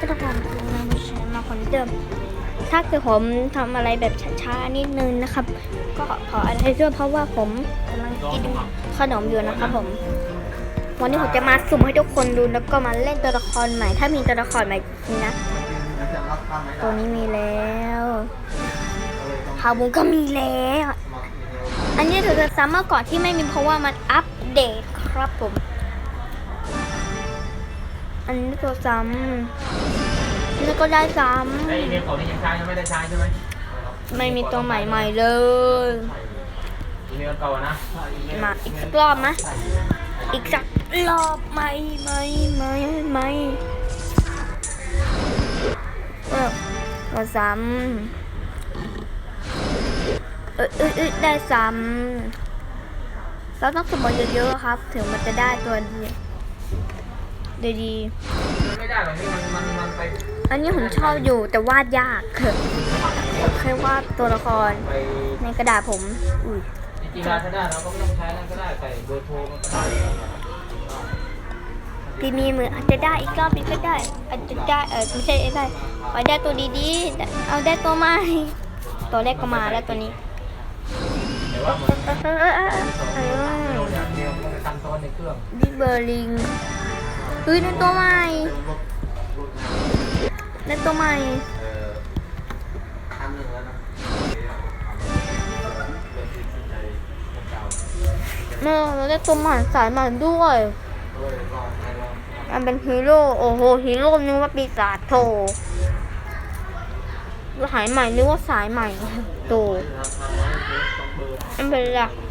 ก็ต้องทำตัวนั้นมาคนเดิม ถ้าเกิดผมทำอะไรแบบช้าๆนิดนึงนะครับ ก็ขออภัยด้วยเพราะว่าผมกำลังกินขนมอยู่นะครับผม วันนี้ผมจะมาสุ่มให้ทุกคนดูแล้วก็มาเล่นตัวละครใหม่ ถ้ามีตัวละครใหม่จริงนะ ตัวนี้มีแล้วฮาบุนก็มีแล้ว อันนี้ถือจะซ้ำเมื่อก่อนที่ไม่มีเพราะว่ามันอัปเดตครับผม อันนี้ตัวซ้ำแล้วก็ได้ซ้ไอ้อีเมลเขานี่ยังใช้ยังไม่ได้ใช้ใช่ไหมำไม่มีตัวใหม่ๆเลย อีเมลเก่าอะนะมาอีกสักรอบมะอีกสักรอบไหมไหมไหมไหมเออตัวซ้ำเออเออเออได้ซ้ำเราต้องสมบูรณ์เยอะๆครับ ถึงมันจะได้ตัวดี ดี ไม่ได้หรอกนี่มันมันมันไปๆอันนี้ผมชอบอยู่แต่วาดยากคือผมแค่วาดตัวละครไปในกระดาษผม อุ้ย จริงๆลาซาด้าเราก็ไม่ต้องใช้นั่นก็ได้ใส่เบอร์โทรมันก็ได้พี่มีมืออาจจะได้อีกรอบนึงก็ได้อาจจะได้เออไม่ใช่ได้ขอได้ตัวดีๆแต่เอาได้ตัวใหม่ตัวแรกก็มาแล้วตัวนี้แต่ว่ามันเออเออเออเออโดนอย่างเดียวมันไปตั้งโต๊ะในเครื่องดิเบอร์ลิง เฮ้ยได้ตัวใหม่ได้ตัวใหม่เอออันหนึ่งแล้วนะเมื่อเราได้ตัวใหม่สายใหม่ด้วยมันเป็นฮีโร่ โอ้โห ฮีโร่นึกว่าปีศาจโถหายใหม่นึกว่าสายใหม่โตมันเป็นหลักไม่เกี่ยว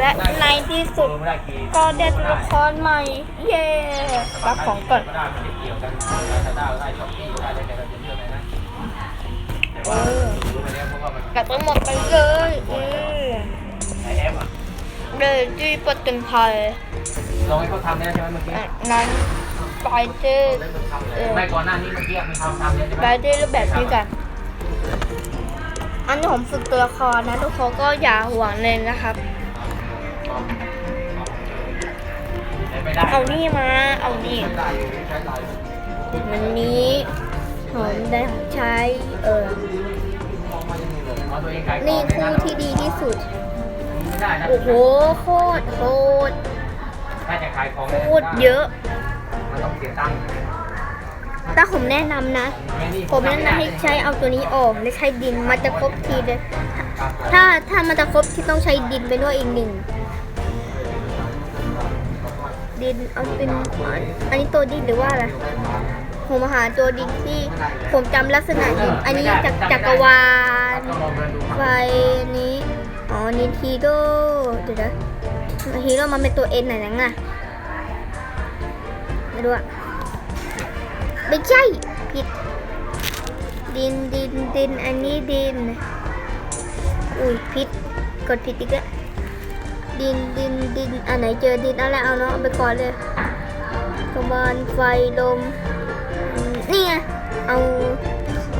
และในที่สุดไม่ได้กี่ก็ได้ตัวละครใหม่ เย้รับของก่อนก็ได้ไม่ได้เกี่ยวกันลาซาด้าได้ช็อปปี้ได้ได้แต่เราจะเลือกอะไรนะแต่ว่ารู้ไปแล้วเพราะว่ามันกลับไปหมดไปเลยเออในแอปอะเดยที่ปตึงไทยลองให้เขาทำได้ใช่ไหมเมื่อกี้อะนั้นไปเจอไม่ก่อนหน้านี้เมื่อกี้มีทำทำเนี่ยใช่ไหไปมเจอรูปแบบนี้กันอันนี้ผมฝึกตัวละครนะทุกคนก็อย่าห่วงเลยนะครับไม่ได้ เอานี่มา เอานี่ใช้ได้ใช้ได้วันนี้ผมได้ใช้เออนี่คู่ที่ดีที่สุด โอ้โห โคตรโคตรโคตรเยอะ ถ้าผมแนะนำนะ ผมแนะนำให้ใช้เอาตัวนี้ออกและใช้ดินมันจะครบทีเลย ถ้าถ้ามันจะครบที่ต้องใช้ดินไปด้วยอีกหนึ่ง ดินเอาเป็นอันนี้ตัวดินหรือว่าอะไรผมหาตัวดินที่ผมจำลักษณะดินอันนี้จากจักรวาลต้องลองเดินดูไฟนี้อ๋อนี่ทีโดเดี๋ยวนะฮีโร่มันเป็นตัวเอ็นไหนนังอะไม่รู้อะไม่ใช่ผิดดินดินดินอันนี้ดินอุ้ยผิดกดผิดอีกแล้ว ดินดินดินอันไหนเจอดินอะไรเอาเนาะเอาไปก่อนเลยกระบาลไฟลมนี่ไงเอา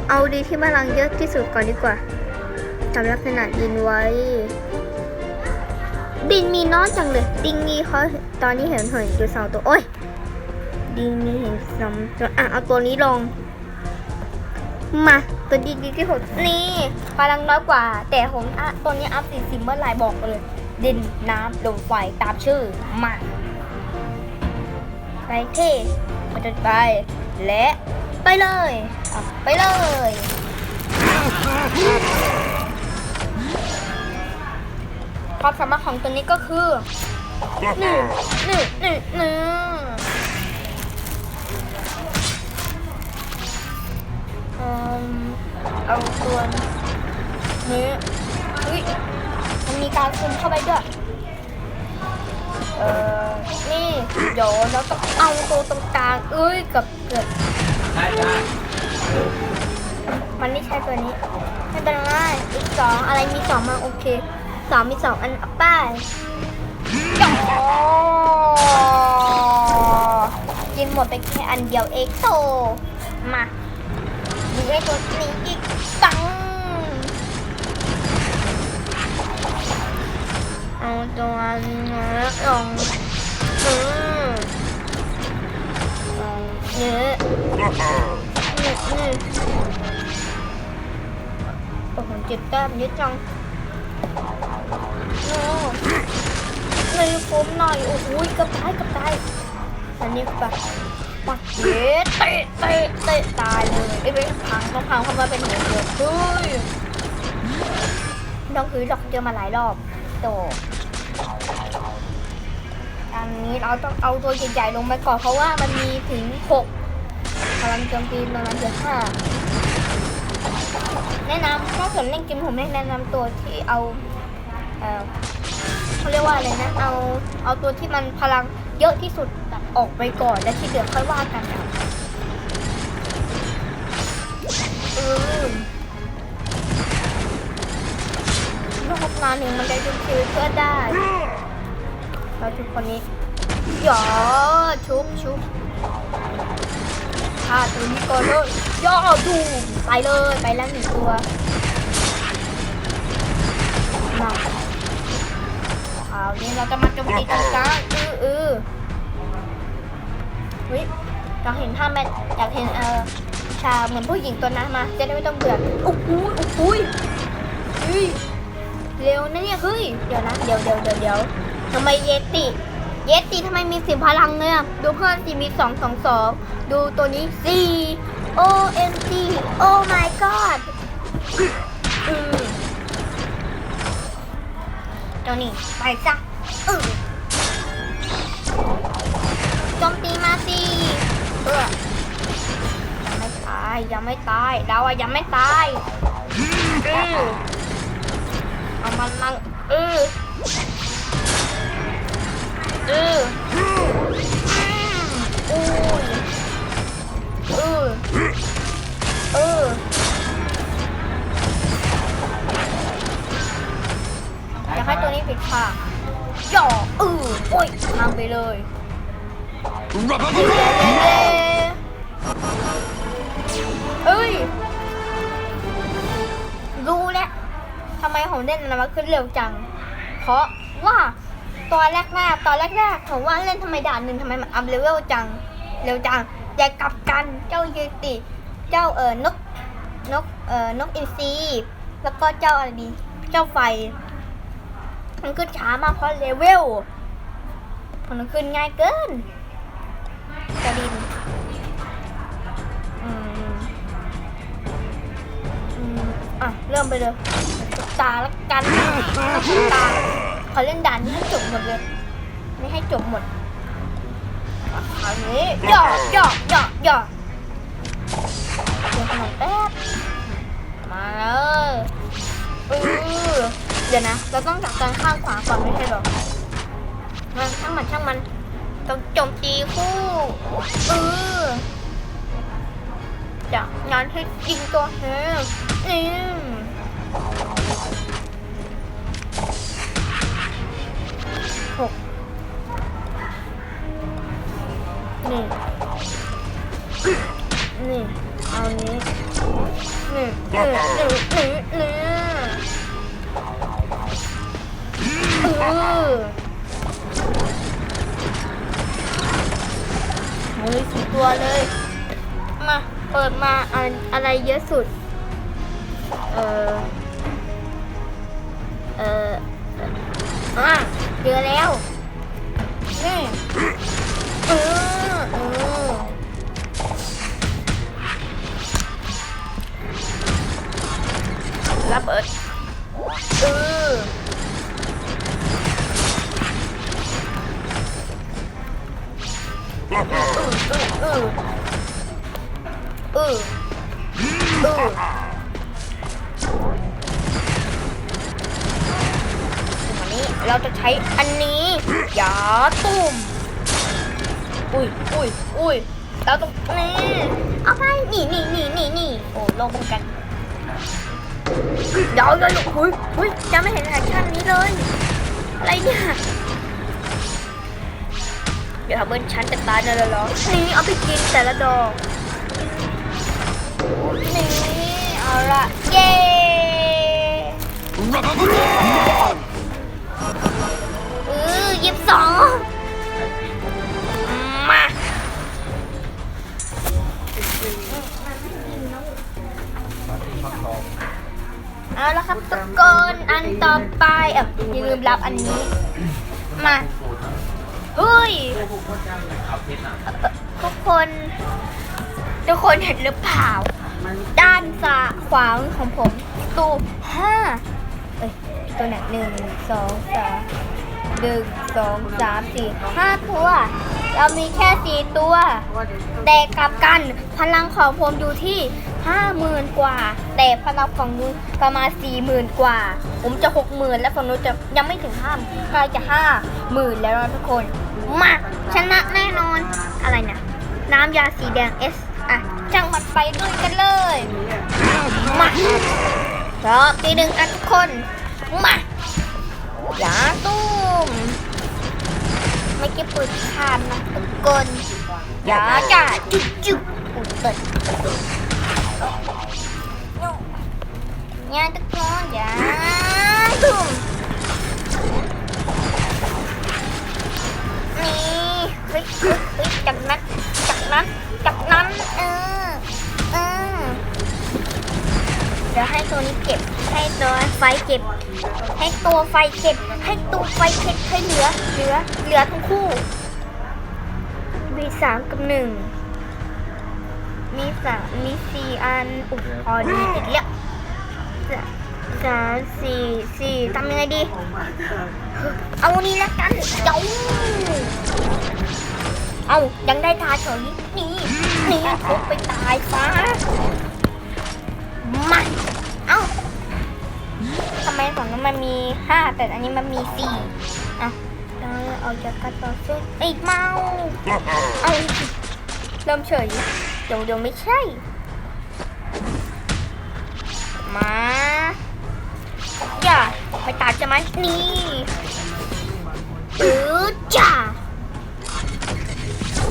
เอาดีที่พลังเยอะที่สุดก่อนดีกว่าทำลักษณะดินไว้ ดินมีน้อยจังเลยดินมีเขาตอนนี้เห็นเห็นอยู่สองตัวโอ้ยดินมีเห็นสองตัวอะเอาตัวนี้ลงมาตัวดีดีที่สุดนี่พลังน้อยกว่า แต่ผมอะตัวนี้อัพสี่สิบเมื่อไหรบอกเลย ดินน้ำลมไฟตามชื่อมาไปเท่มาจะไป และไปเลยไปเลยความสามารถของตัวนี้ก็คือหนึ่งหนึ่งหนึ่งหนึ่งอืมเอาตัวนี้อุ้ย มันมีการซึมเข้าไปด้วยเออนี่เดี๋ยวเราต้องเอาตัวตรงกลางเอ้ยกับเกือบได้ได้มันไม่ใช่ตัวนี้ไม่เป็นไรอีกสองอะไรมีสองมาโอเคสองมีสองอันอป้ายกินหมดไปแค่อันเดียวเองโตมาดูไอ้ตัวนี้อีกตัง เอาตัวนี้ลงอืมเนื้อเนื้อเนื้อโอ้โหเจ็บแต้มเยอะจังโอ้เลยผมหน่อย โอ้โหกับตายกับตายอันนี้ไปปักเยเตะเตะเตะตายเลยไอ้ยไปพังต้องพังเข้ามาเป็นหัวเดียวเฮ้ยต้องคือดอกเจอมาหลายรอบ โตอันนี้เราต้องเอาตัวใหญ่ๆลงไปก่อนเพราะว่ามันมีถึง6พลังโจมตีประมาณเดือห้าแนะนำถ้าเกิดเล่นเกมผมแนะนำตัวที่เอาเออเขาเรียกว่าอะไรนะ เอาเอาตัวที่มันพลังเยอะที่สุดแบบออกไปก่อนแล้วที่เหลือค่อยว่ากันนะเออ รอบงานหนึ่งมันได้ดูคิวก็ได้แล้วทุกคนนี้หยอชุบชุบฆ่าตัวนี้ก่อนเลยย่อดูไปเลยไปแล้วหนึ่งตัวมาคราวนี้เราจะมาโจมตีตรงกลางอืออือเฮ้ยอยากเห็นท่าแม่อยากเห็นเออชาเหมือนผู้หญิงตัวนั้นมา จะได้ไม่ต้องเบื่อโอ้โหโอ้โหเฮ้ย เร็วนะเนี่ยเฮ้ยเดี๋ยวนะเดี๋ยวเดี๋ยวเดี๋ยวเดี๋ยวทำไมเยติเยติทำไมมีสิบพลังเนี่ยดูเพื่อนสิมีสองสองสองดูตัวนี้สี่ O M G Oh my god อืมตัวนี้ไปจ้ะอือโจมตีมาสิเพื่อยังไม่ตายยังไม่ตายเราอะยังไม่ตายอือ เอามันมังอือเอออู้ยเออเอออยากให้ตัวนี้ปิดฉากย่อเออโอ้ยทางไปเลยเย้เย้เย้เอ้ยรู้แล้ว ทำไมผมเล่นมันมาขึ้นเร็วจัง เพราะว่าตอนแรกหน้าตอนแรกแรกๆผมว่าเล่นทำไมด่านหนึ่งทำไมมันอัพเลเวลจัง เร็วจังอย่ากลับกันเจ้าเยติ เจ้าเออนกนกเออนกอินทรีแล้วก็เจ้าอะไรดี เจ้าไฟ มันขึ้นช้ามากเพราะเลเวลมันขึ้นง่ายเกินกระดินอืมอืมอะ เริ่มไปเลย ตาแล้วกันตาขอเล่นด่านนี้ให้จบหมดเลย ไม่ให้จบหมดคราวนี้ย่อย่อย่อย่อเดี๋ยวขนมแป๊บ มาเลยเออเดี๋ยวนะ เราต้องจับกันข้างขวาก่อนไม่ใช่หรอมันช่างมันช่างมัน ต้องโจมตีคู่เออจากงานให้จริงตัวเฮนี่ห นี่ นี่ เอานี้นี่นี่นี่นี่นี่เออเอาเลยสี่ตัวเลย มา เปิดมาอันอะไรเยอะสุด เออเอออะเจอแล้วนี่ เออ เออ ระเบิดเออเออ เออ เออ เออ วันนี้เราจะใช้อันนี้ยาตุ่ม อุ้ยอุ้ยอุ้ยเราต้องนี่เอาไปนี่นี่นี่นี่นี่โอ้ลงกันเดี๋ยวเลยลูกอุ้ยอุ้ยยังไม่เห็นแอคชั่นนี้เลย อะไรเนี่ย เดี๋ยวทำเบิ้ลชั้นจะตายเลยเหรอนี่เอาไปกินแต่ละดอกนี่เอาละเย้เออยี่สิบสอง นะครับทุกคนอันต่อไปเอะอย่าลืมรับอันนี้ มาเฮ้ยทุกคน ทุกคนเห็นหรือเปล่า ด้านซ้ายขวาของผมตูห้าเอ้ยตัวไหนหนึ่งสองสามหนึ่งสองสามสี่ห้าตัว เรามีแค่สี่ตัว แต่กลับกันพลังของผมอยู่ที่ ห้าหมื่นกว่า แต่พลังของนู้นประมาณสี่หมื่นกว่า ผมจะหกหมื่นและฝั่งนู้นจะยังไม่ถึงห้าใกล้จะห้าหมื่นแล้วนะทุกคน มาชนะแน่นอนอะไรเนี่ยน้ำยาสีแดง S อะจังหวัดไปด้วยกันเลย มารอบที่หนึ่งกันทุกคน มาอย่าตุ้มไม่เก็บปืนคานนะทุกคนอย่าจ่าจุ๊บจุ๊บอุดเปิด อย่าทุกคนอย่าตุ้มนี่เฮ้ยเฮ้ยเฮ้ยจากนั้นจากนั้นจากนั้นเออเออเดี๋ยวให้ตัวนี้เก็บ ให้ตัวไฟเก็บ ให้ตัวไฟเก็บ ให้ตัวไฟเก็บให้เหลือ เหลือ เหลือทั้งคู่มีสามกับหนึ่ง มีสามมีสี่อันอุปกรณ์มีอีกแล้วสามสามสี่สี่ทำยังไงดี เอานี้ละกันเจ้าเอายังได้ทาเฉยนี่นี่ทุบไปตายซะมาเอ้าทำไมของนั้นมันมีห้าแต่อันนี้มันมีสี่อะเราเอาจากการต่อสู้ไอ้เมา เอาเริ่มเฉย ดี๋ยวเดี๋ยวไม่ใช่ มาอย่าไปตามจะไหมนี่เออจ้า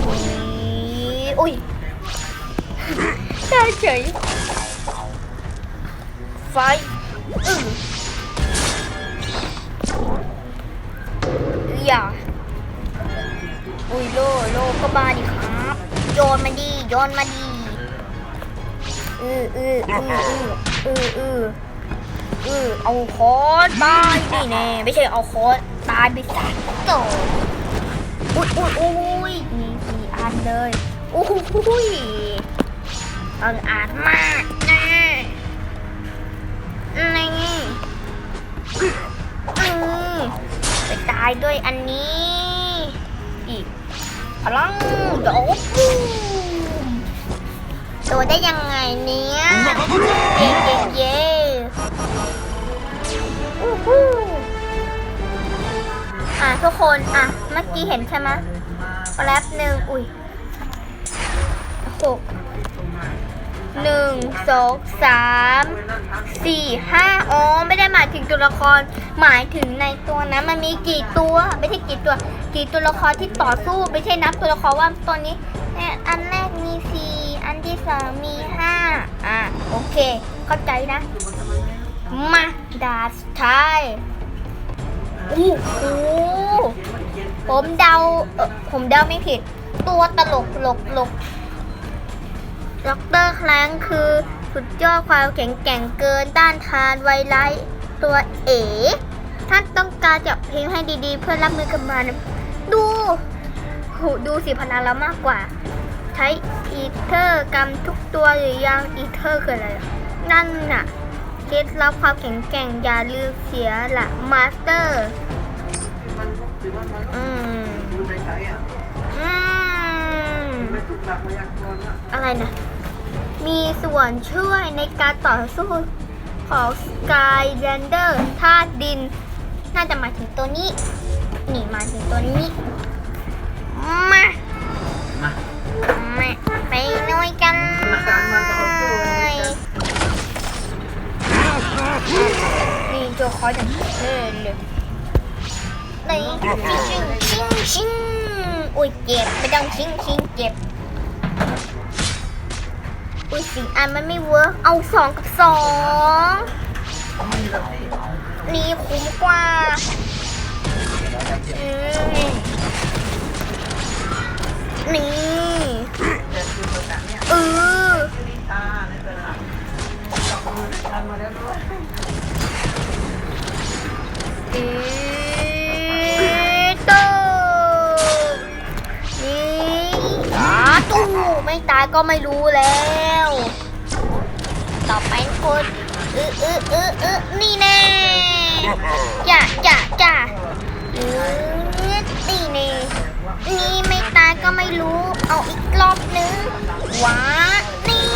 นี่อุ้ยได้เฉยไฟอืออย่าอุ้ยโลโลก็บาดิครับ โยนมาดีโยนมา อืออืออืออืออืออืออเอาคอสตายนี่แน่ไม่ใช่เอาคอสตายไปสัตว์อุ้ยอุ้ยอุ้ยมีสี่อันเลยอุ้ยอังอาจมากแน่นี่นี่ไปตายด้วยอันนี้ อีกพลังโดบบู โดนได้ยังไงเนี่ยเย่เย่เย่อู้หูอะทุกคนอะเมื่อกี้เห็นใช่ไหมแป๊บหนึ่งอุ้ยหกหนึ่งสองสามสี่ห้าอ๋อไม่ได้หมายถึงตัวละครหมายถึงในตัวนั้นมันมีกี่ตัวไม่ใช่กี่ตัว กี่ตัวละครที่ต่อสู้ไม่ใช่นับตัวละครว่าตัวนี้อันแรกมีสี่ ที่สองมีห้าอะ โอเค เข้าใจนะ มาดาสไทายโอ้โหผมเดาเออผมเดาไม่ผิด ตัวตลกหลกหลกด็อกเตอร์ครั้งคือสุดยอดความแข็งแกร่งเกินต้านทานไวรัสตัวเอ๋ท่านต้องการจะเพลงให้ดีๆ เพื่อรับมือกับมันดูโหดูสิพลังเรามากกว่า ช้อีเทอร์กำทุกตัวหรือยังอีเทอร์คืออะไรนั่นน่ะเคล็ดลับความแข็งแกร่งอย่าลืมเสียละมาสเตอร์อืมอืมอะไรนะมีส่วนช่วยในการต่อสู้ของสกายแรนเดอร์ธาตุดิน น่าจะมาถึงตัวนี้ นี่มาถึงตัวนี้ มา มาไปน่วยกันเลยนี่โจคอยจังเท่เลยนี่ชิงชิงชิงอุ้ยเจ็บไม่ต้องชิงชิงเจ็บอุ้ยสี่อันมันไม่เวิร์กเอาสองกับสองนี่คุ้มกว่าอืม นี่เออเอ๊ตูนี่ตู้ไม่ตายก็ไม่รู้แล้ว ต่อไปคนเออเออเออเออนี่แน่อย่าอย่าอย่าเออนี่แน่ นี่ไม่ตายก็ไม่รู้ เอาอีกรอบนึงว้านี่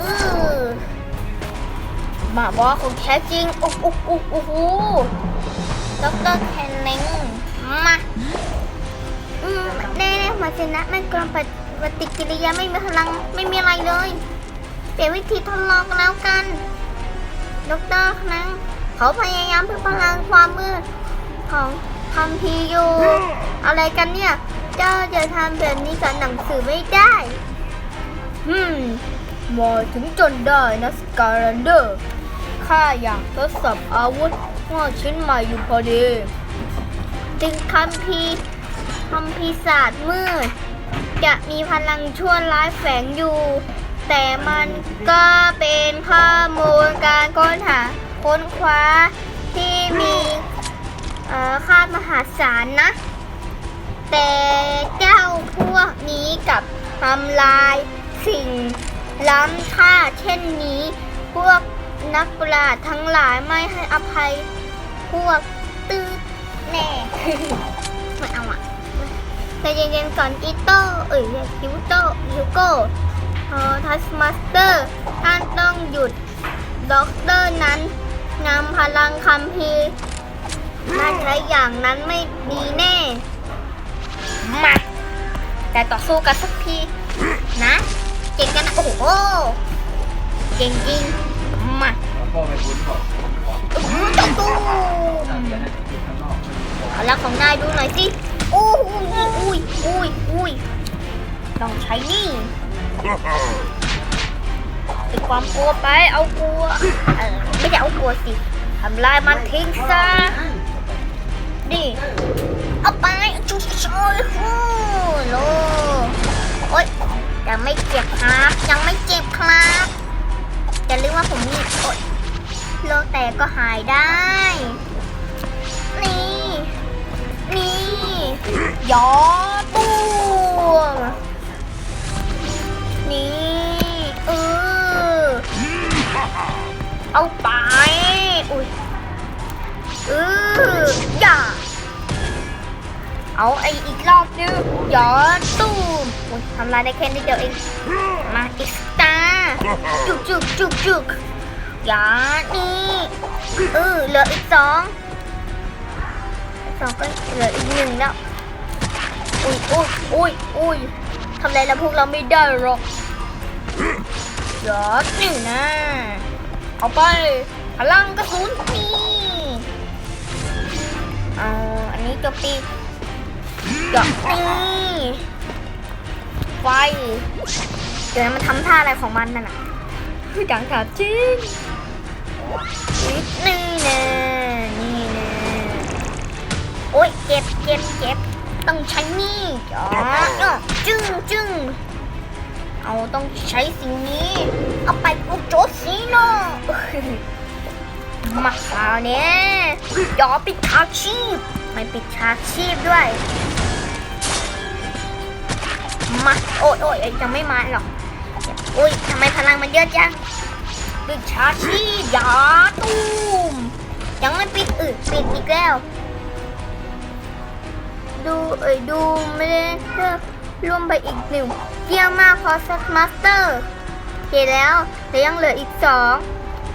อือมาบอกของแท้จริงอุ๊กอุ๊กอุ๊กอุ๊กอุ๊กดอกเตอรแคนนิงมาอืมแน่ๆมาชนะแม่กลมปฏิกิริยาไม่มีพลังไม่มีอะไรเลย เปลี่ยนวิธีทดลองแล้วกันดอกเตอรนะเขาพยายามเพิ่มพลังความมืดของคัมพีอยู่ อะไรกันเนี่ย เจ้าจะทำแบบนี้กับหนังสือไม่ได้ อืมมาถึงจนได้นะสการันเดอร์ ข้าอยากทดสอบอาวุธว่าชิ้นใหม่อยู่พอดี จึงคัมพีร์คอมพิศาจมืด จะมีพลังชั่วร้ายแฝงอยู่ แต่มันก็เป็นข้อมูลการค้นหาค้นคว้าที่มีเอ่อค่ามหาศาลนะ แต่เจ้าพวกนี้กับทำลายสิ่งล้ำค่าเช่นนี้ พวกนักปราชญ์ทั้งหลายไม่ให้อภัยพวกตื้อแน่ไม่เอาอะใจเย็นๆก่อนอีโต้เอ้ยฮิวโต้ฮิวโก้เออทัสมาสเตอร์ท่านต้องหยุดด็อกเตอร์นั้นนำพลังคัมภีมาใช้อย่างนั้นไม่ดีแน่ มาแต่ต่อสู้กันสักทีนะเก่งกันนะโอ้โหเก่งจริงมาแล้วก็ไปคุ้นบอกอื้อหือต่อสู้ถ้าเรียนให้ไปข้างนอกเอาละของนายดูหน่อยสิอุ้ยอุ้ยอุ้ยอุ้ยต้องใช้นี่ติดความกลัวไปเอากลัวเออไม่ใช่เอากลัวสิทำลายมันทิ้งซะนี่ เอาไปจุ๊บโอ้ยฮู้โลโอ๊ยยังไม่เจ็บครับ ยังไม่เจ็บครับอย่าลืมว่าผมมีโอ๊ยโลแต่ก็หายได้ นี่ นี่ยอตูมนี่เออเอาไป อุ้ยเอออย่า เอาไออีกรอบนึงยอตู้มทำลายได้แค่นิดเดียวเองมาอีกตาจุกจุกจุกจุกย่านี่เออเหลืออีกสองสองก็เหลืออีกหนึ่งแล้วอุ้ยอุ้ยอุ้ยอุ้ยทำอะไรแล้วพวกเราไม่ได้หรอกยอดนี่นะเอาไปพลังกระสุนนี่เอาอันนี้จมตี หยอดนี่ไฟเดี๋ยวมันทำท่าอะไรของมันนั่นน่ะคือดังขาดจริงนี่แน่นี่น่โอ๊ยเจ็บเจ็บเจ็บต้องใช้นี่อ๋อเนาะจึ้งจึ้งเอาต้องใช้สิ่งนี้ เอาไปอุจโจสีโนมาคราวเนี้ยยอปิดฉากชีพ ไม่ปิดฉากชีพด้วย มาโอ้ยโอ้ยยังไม่มาหรอกโอ้ยทำไมพลังมันเยอะจังปิดฉากชีพยาตูมยังไม่ปิดอึปิดอีกแล้ว ดูเอ้ยดูไม่ได้เลือกร่วมไปอีกหนึ่งเยี่ยมมากพอสมาสเตอร์เห็นแล้วแต่ยังเหลืออีกสอง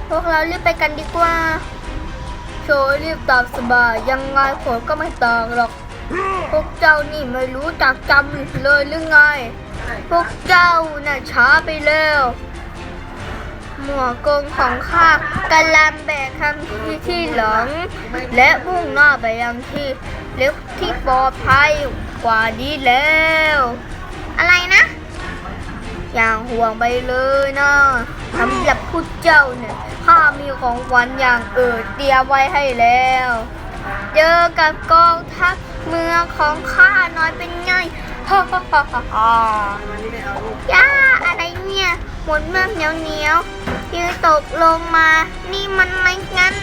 พวกเรารีบไปกันดีกว่าโชว์รีบตามสบายยังไงผลก็ไม่ต่างหรอก พวกเจ้านี่ไม่รู้จักจำเลยหรือไง พวกเจ้าน่ะช้าไปแล้ว หมวกกงของข้ากำลังแบกคำที่ที่หลัง และมุ่งหน้าไปยังที่เล็กที่ปลอดภัยกว่านี้แล้ว อะไรนะ อย่างห่วงไปเลยนะสำหรับผู้เจ้าเนี่ยข้ามีของขวัญอย่างเอิดเตรียมไว้ให้แล้ว เจอกับกองทัพเมืองของข้าน้อยเป็นไงฮ่าฮ่าฮ่าฮ่าฮ่าย่าอะไรเนี่ยหมดเมืองเหนียวเหนียวยืนตกลงมา นี่มันไม่งั้น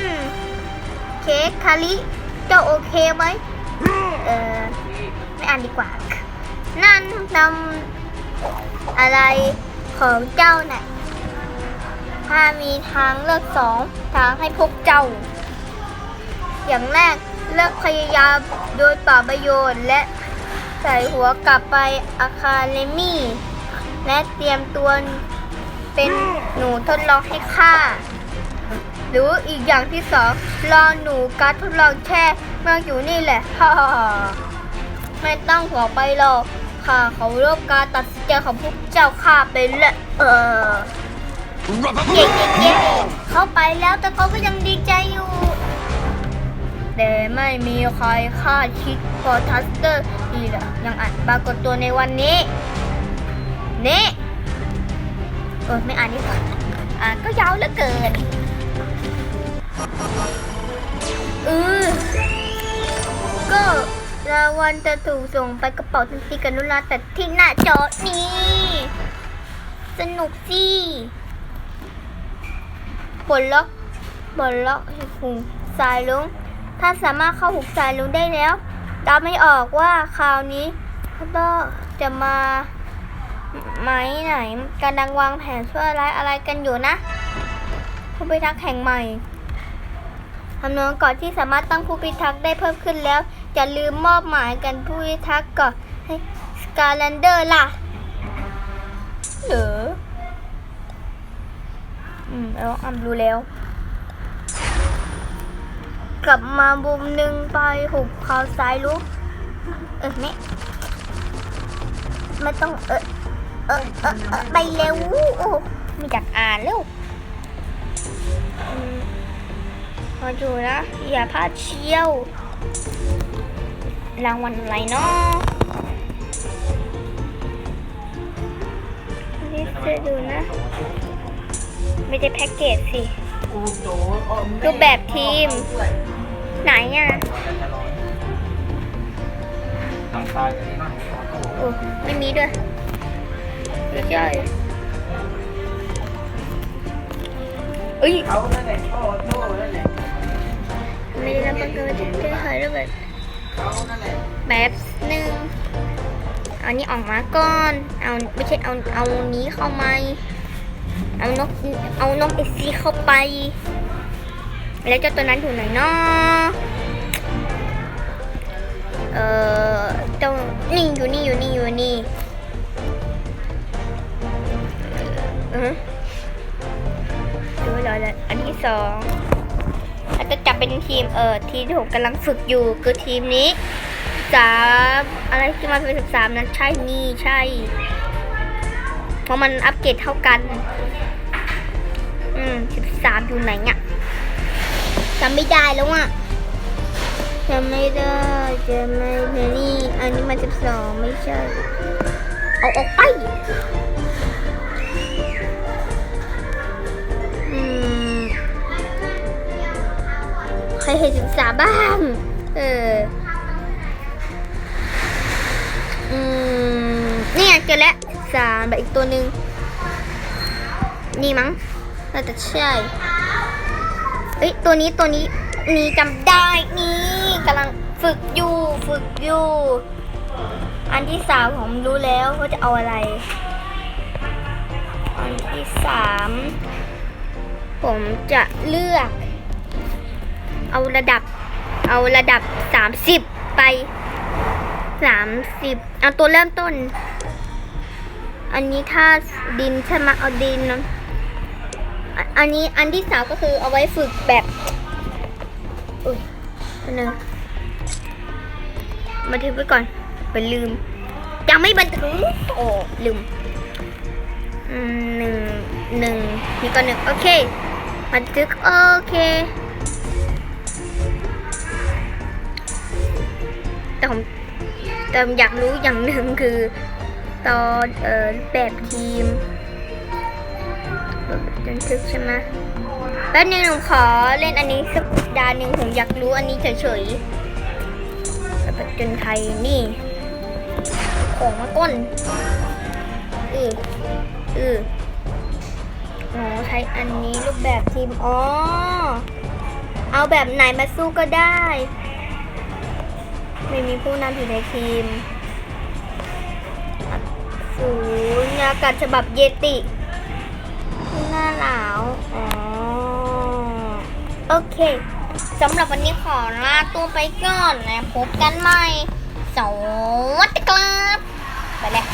เค้กคาริเจ้าโอเคไหมเออไม่อ่านดีกว่า นั่นนำอะไรของเจ้าน่ะถ้ามีทางเลือกสองทางให้พวกเจ้า อย่างแรกเลิกพยายามโดยป่าประโยชน์ และใส่หัวกลับไปอาคาเลมี่และเตรียมตัวเป็นหนูทดลองให้ข้าหรืออีกอย่างที่สองรอหนูการทดลองแช่เมื่ออยู่นี่แหละฮ่าไม่ต้องหัวไปหรอกค่ะเขารบการตัดสินใจของพวกเจ้าข้าเป็นแหละเออเย้เย้เข้าไปแล้วแต่เขาก็ยังดีใจอยู่ แต่ไม่มีใครคาดคิดพอทัสเตอร์อีละยังอ่าจปรากฏตัวในวันนี้ นี่เออไม่อ่านดีกว่าอ่านก็ยาวเหลือเกินเออก็รางวัลจะถูกส่งไปกระเป๋าทันทีกันนุลาแต่ที่หน้าจอนี้ สนุกสิปลดล็อกปลดล็อกให้หุงสายลง ถ้านสามารถเข้าหุกสายลุงได้แล้วเดาไม่ออกว่าคราวนี้ก็จะมาไหมไหนกำลังวางแผนช่วยอะไรอะไรกันอยู่นะผู้พิทักษ์แห่งใหม่คำนวณก่อนที่สามารถตั้งผู้พิทักษ์ได้เพิ่มขึ้นแล้วอย่าลืมมอบหมายกันผู้พิทักษ์ก่อนให้สกาแลนเดอร์ล่ะเหรออืมเราอ่านดูแล้ว กลับมาบุมหนึ่งไปหุบเขาซ้ายลุกเออไม่ไม่ต้องเออเออเออเออไปเร็วโอ้ม่อยากอ่านแล้วมมาดูนะ อย่าพลาดเชี่ยว รางวัลอะไรเนาะนี่จะดูนะ ไม่ได้แพ็กเกจสิ รูปแบบทีม ไหนอะทางซ้ายจะมีนั่งมีออโต้โอ้ไม่มีด้วยไม่ใช่เอ้ยเขานั่นแหละออโต้นั่นแหละไม่ได้รับประกันจะได้ถ่ายรูปแบบเขานั่นแหละแบบหนึ่งเอานี้ออกมาก่อน เอาไม่ใช่เอาเอานี้เข้ามา เอานกเอานกเอซีเข้าไป แล้วเจ้าตัวนั้นอยู่ไหนเนาะเออเจ้านี่อยู่นี่อยู่นี่อยู่นี่เออดูแล้วแหละอันที่สองอาจะจับเป็นทีมเออทีมที่ผมกำลังฝึกอยู่คือทีมนี้สามอะไรที่มาเป็นสิบสามนั้นใช่นี่ใช่ เพราะมันอัปเกรดเท่ากัน อืมสิบสามอยู่ไหนเนี่ยจำไม่ได้แล้วอะจำไม่ได้จำไม่ได้นี่อันนี้มันสิบสองไม่ใช่ เอาออกไป อืม ใครเห็นสิบสามบ้าง เออ อืม นี่ไงเจอแล้วสามแบบอีกตัวหนึ่งนี่มั้ง น่าจะใช่เอ้ยตัวนี้ตัวนี้นี่จำได้นี่กำลังฝึกอยู่ฝึกอยู่ อันที่สามผมรู้แล้วว่าจะเอาอะไร อันที่สามผมจะเลือก เอาระดับ เอาระดับสามสิบไปสามสิบเอาตัวเริ่มต้น อันนี้ถ้าดินใช่ไหมเอาดินนะ อันนี้อันที่สามก็คือเอาไว้ฝึกแบบ อุ้ยอันนึงบันทึกไว้ก่อนไปลืม ยังไม่บันทึก โอ้ลืมหนึ่งหนึ่งนี่ก็หนึ่งโอเค บันทึกโอเค แต่ผมแต่ผมอยากรู้อย่างหนึ่งคือ ตอนเอ่อแบบทีม บันทึกใช่ไหมแป๊บนึงผมขอเล่นอันนี้สักดาหนึ่งผมอยากรู้อันนี้เฉยๆแบบจนไทยนี่ ของมาก้นเออเออ๋อใช้อันนี้รูปแบบทีม อ๋อ เอาแบบไหนมาสู้ก็ได้ ไม่มีผู้นำอยู่ในทีมศูนย์ไงากาศฉบับเยติ น้าหนาวอ๋อโอเคสำหรับวันนี้ขอลาตัวไปก่อนนะ พบกันใหม่สวัสดีครับ ไปเลย